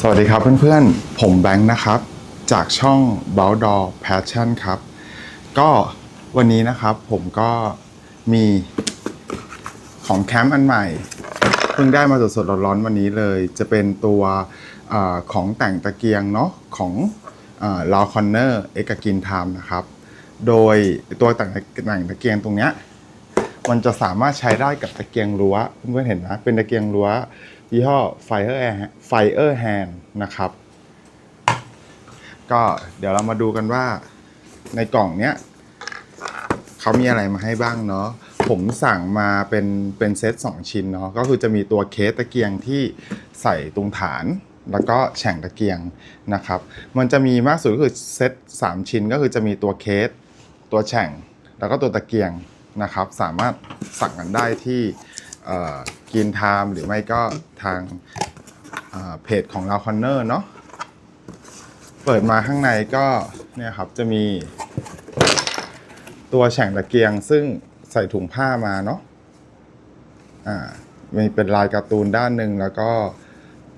สวัสดีครับเพื่อนๆ ผมแบงค์นะครับ จากช่อง b o u d o r Passion ครับ ก็วันนี้นะครับผมก็มีของแคมป์อันใหม่ เพิ่งได้มาสดๆร้อนๆวันนี้เลย จะเป็นตัวอของแต่งตะเกียงเนาะของลาวคอนเนอร์เอกกินไทม์นะครับ โดยตัวแต่งแต่งตะเกียงตรงเนี้ยมันจะสามารถใช้ได้กับตะเกียงรั้วเพื่อนๆเห็นนะเป็นตะเกียงรั้ว ยี่ห้อ Fire Fire Hand นะครับ ก็เดี๋ยวเรามาดูกันว่าในกล่องเนี้ยเขามีอะไรมาให้บ้างเนาะผมสั่งมาเป็นเป็นเซต2 ชิ้นเนาะก็คือจะมีตัวเคสตะเกียงที่ใส่ตรงฐาน แล้วก็แฉ่งตะเกียงนะครับ มันจะมีมากสุดก็คือเซต3 ชิ้นก็คือจะมีตัวเคส ตัวแฉ่ง แล้วก็ตัวตะเกียงนะครับ สามารถสั่งกันได้ที่ กินไทม์หรือไม่ก็ทางเอ่อเพจของเราคอนเนอร์เนาะเปิดมาข้างในก็เนี่ยครับจะมีตัวแฉ่งตะเกียงซึ่งใส่ถุงผ้ามาเนาะอ่ามีเป็นลายการ์ตูนด้านหนึ่งแล้วก็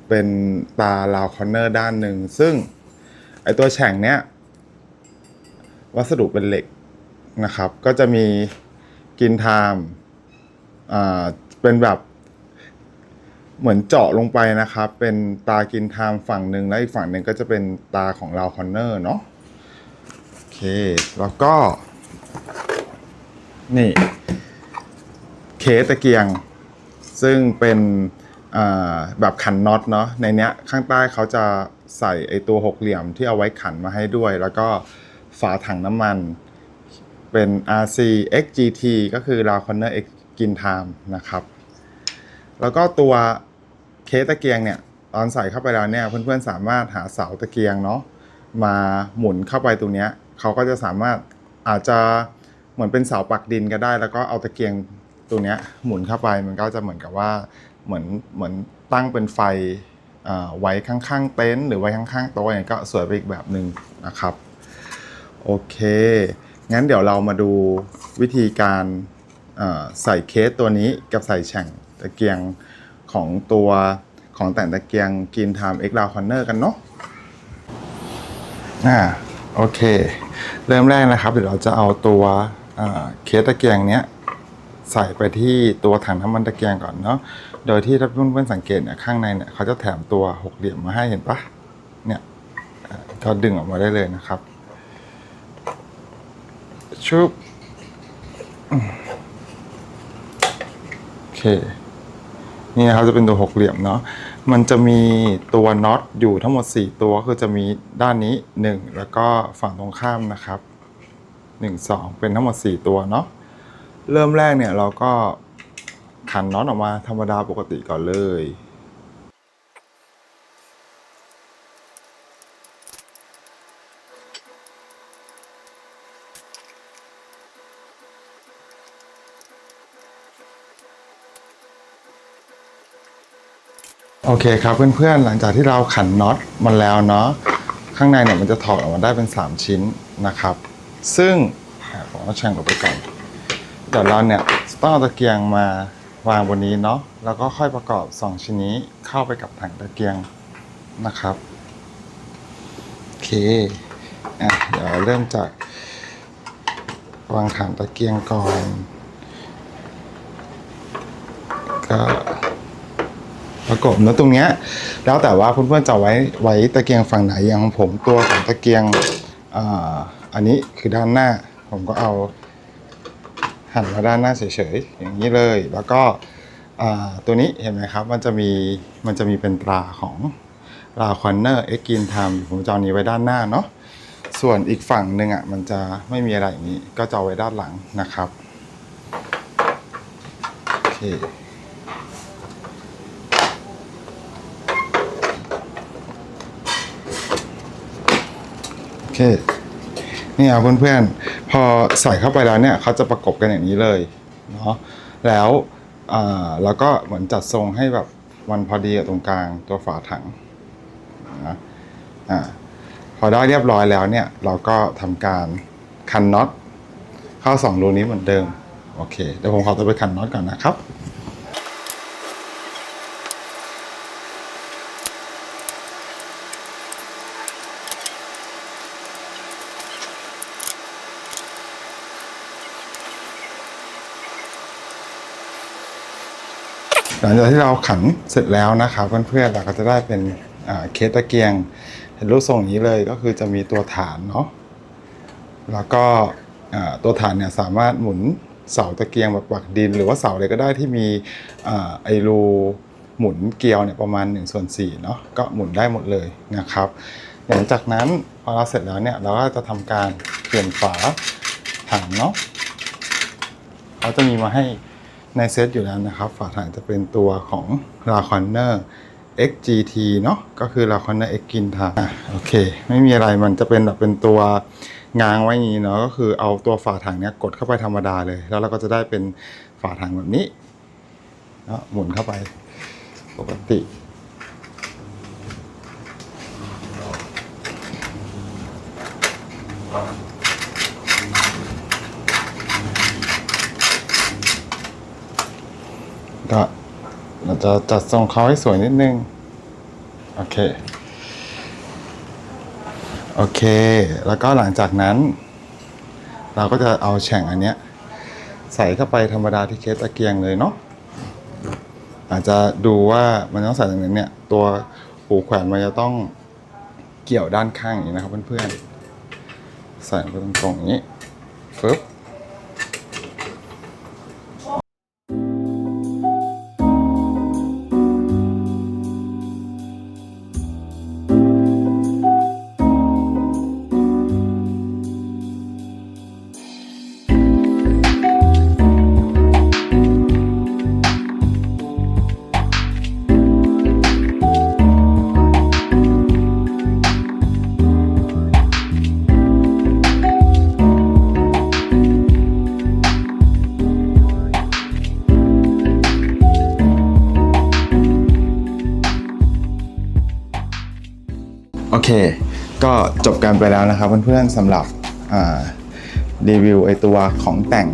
เป็นตาลาวคอนเนอร์ด้านหนึ่งซึ่งไอตัวแฉ่งเนี้ยวัสดุเป็นเหล็กนะครับ ก็จะมีกินไทม์อ่าเป็นแบบ เหมือนเจาะลงไปนะครับ เป็นตากินทม์ฝั่งหนึ่งแล้วอีกฝั่งหนึ่งก็จะเป็นตาของเราคอนเนอร์เนาะโอเค แล้วก็ นี่เคสตะเกียง ซึ่งเป็นแบบขันน็อตเนาะในเนี้ยข้างใต้เขาจะใส่ไอตัวหกเหลี่ยมที่เอาไว้ขันมาให้ด้วย แล้วก็ฝาถังน้ำมันเป็น RC XGT ก็คือ r a c o n n e r X กิน Time นะครับ แล้วก็ตัว เคสตะเกียงเนี่ยตอนใส่เข้าไปแล้วเนี่ยเพื่อนๆสามารถหาเสาตะเกียงเนาะมาหมุนเข้าไปตรงเนี้ยเขาก็จะสามารถอาจจะเหมือนเป็นเสาปักดินก็ได้ แล้วก็เอาตะเกียงตัวเนี้ยหมุนเข้าไปมันก็จะเหมือนกับว่าเหมือนเหมือนตั้งเป็นไฟไว้ข้างๆเต็นท์หรือไว้ข้างๆโต๊ะเนี่ยก็สวยไปอีกแบบหนึ่งนะครับโอเค งั้นเดี๋ยวเรามาดูวิธีการใส่เคสตัวนี้กับใส่แฉ่งตะเกียง ของตัวของแต่งตะเกียงกินไทม์เอ็กซ์ลาคอนเนอร์กันเนาะอ่าโอเค เริ่มแรกนะครับ เดี๋ยวเราจะเอาตัวเคสตะเกียงเนี้ยใส่ไปที่ตัวถังน้ำมันตะเกียงก่อนเนาะโดยที่ถ้าเพื่อนๆสังเกตเนี่ยข้างในเนี่ยเขาจะแถมตัวหกเหลี่ยมมาให้เห็นปะเนี่ยอ่าก็ดึงออกมาได้เลยนะครับชุบโอเค นี่นะครับจะเป็นตัวหกเหลี่ยมเนาะมันจะมีตัวน็อตอยู่ทั้งหมด 4 ตัวคือจะมีด้านนี้ 1 แล้วก็ฝั่งตรงข้ามนะครับ 1 2 เป็นทั้งหมด 4 ตัวเนาะเริ่มแรกเนี่ยเราก็ขันน็อตออกมาธรรมดาปกติก่อนเลย โอเคครับเพื่อนๆ หลังจากที่เราขันน็อตมันแล้วเนาะข้างในเนี่ยมันจะถอดออกมาได้เป็น 3 ชิ้นนะครับ ซึ่งผมเอาแช่งออกไปก่อนเดี๋ยวเราเนี่ยต้องเอาตะเกียงมาวางบนนี้เนาะแล้วก็ค่อยประกอบ 2 ชิ้นนี้เข้าไปกับถังตะเกียงนะครับโอเคอะเดี๋ยวเริ่มจากวางถังตะเกียงก่อนก็ ประกบแล้วตรงเนี้ยแล้วแต่ว่าเพื่อนๆจะไว้ไว้ตะเกียงฝั่งไหนอย่างของผมตัวของตะเกียงออันนี้คือด้านหน้า ผมก็เอาหันมาด้านหน้าเฉยๆอย่างนี้เลย แล้วก็ตัวนี้เห็นไหมครับมันจะมีมันจะมีเป็นตราของลาคอนเนอร์เอ็กกินทม์ผมจะเอานี้ไว้ด้านหน้าเนาะส่วนอีกฝั่งหนึ่งอะมันจะไม่มีอะไรอย่างนี้ก็จะเอาไว้ด้านหลังนะครับโอเค โอเนี่ครับเพื่อนๆพอใส่เข้าไปแล้วเนี่ยเขาจะประกบกันอย่างนี้เลยเนาะแล้วอ่าแล้วก็เหมือนจัดทรงให้แบบมันพอดีกับตรงกลางตัวฝาถังนะอ่าพอได้เรียบร้อยแล้วเนี่ย เราก็ทำการคันน็อตเข้าสองรูนี้เหมือนเดิม โอเคเดี๋ยวผมขอตัวไปคันน็อตก่อนนะครับ หลังจากที่เราขันเสร็จแล้วนะครับเพื่อนๆเราก็จะได้เป็นเคสตะเกียงเห็นรูปทรงนี้เลยก็คือจะมีตัวฐานเนาะแล้วก็ตัวฐานเนี่ยสามารถหมุนเสาตะเกียงแบบปักดิน หรือว่าเสาอะไรก็ได้ที่มีอไอรูหมุนเกลียวเนี่ยประมาณ1ส่วน4เนาะก็หมุนได้หมดเลยนะครับหลังจากนั้นพอเราเสร็จแล้วเนี่ยเราก็จะทำการเปลี่ยนฝาถังเนาะเขาจะมีมาให้ ในเซตอยู่แล้วนะครับ ฝาถังจะเป็นตัวของ l a c o n n e r XGT เนาะก็คือ l a c o n n e r X กินทาอะโอเค ไม่มีอะไรมันจะเป็นแบบเป็นตัวงางไว้งนี้เนาะก็คือเอาตัวฝาถังเนี้ยกดเข้าไปธรรมดาเลย แล้วเราก็จะได้เป็นฝาถังแบบนี้เนาะหมุนเข้าไปปกติ ก็เราจะจัดทรงเขาให้สวยนิดนึง โอเค โอเค แล้วก็หลังจากนั้น เราก็จะเอาแฉ่งอันเนี้ย ใส่เข้าไปธรรมดาที่เคสตะเกียงเลยเนาะอาจจะดูว่ามันต้องใส่ตรงนี้เนี่ยตัวหูแขวนมันจะต้องเกี่ยวด้านข้างอย่างนี้นะครับเพื่อนๆใส่ไปตรงๆอย่างนี้ฟึบ โอเค ก็จบกันไปแล้วนะครับเพื่อนๆสำหรับรีวิวไอตัวของแต่ง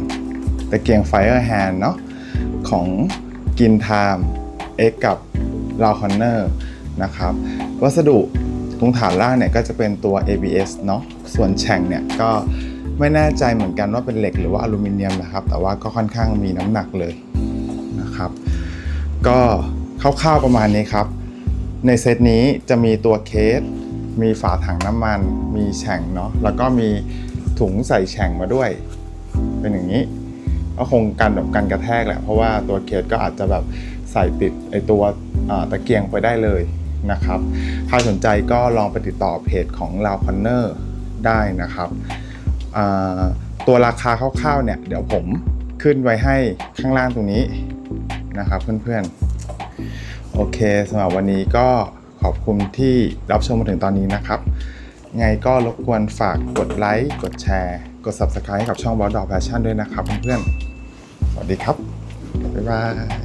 ตะเกียง Fire Hand เนาะของกินไทม์เอ็กกับลาคอนเนอร์นะครับ วัสดุตรงฐานล่างเนี่ยก็จะเป็นตัว ABS เนาะส่วนแฉ่งเนี่ยก็ไม่แน่ใจเหมือนกันว่าเป็นเหล็กหรือว่าอลูมิเนียมนะครับ แต่ว่าก็ค่อนข้างมีน้ำหนักเลยนะครับ ก็คร่าวๆประมาณนี้ครับ ในเซตนี้จะมีตัวเคส มีฝาถังน้ำมัน มีแฉ่งเนาะแล้วก็มีถุงใส่แฉ่งมาด้วย เป็นอย่างนี้ ก็คงกันแบบกันกระแทกแหละ เพราะว่าตัวเคสก็อาจจะแบบใส่ติดไอตัวตะเกียงไปได้เลยนะครับถ้าสนใจก็ลองไปติดต่อเพจของ l a p a n n e r ได้นะครับ ตัวราคาคร่าวๆเนี่ย เดี๋ยวผมขึ้นไว้ให้ข้างล่างตรงนี้นะครับเพื่อนๆ โอเคสำหรับวันนี้ก็ ขอบคุณที่รับชมมาถึงตอนนี้นะครับ ไงก็รบกวนฝากกดไลค์ กดแชร์ กด Subscribe ให้กับช่อง b o s d o g Passion ด้วยนะครับเพื่อนๆ สวัสดีครับ บ๊ายบาย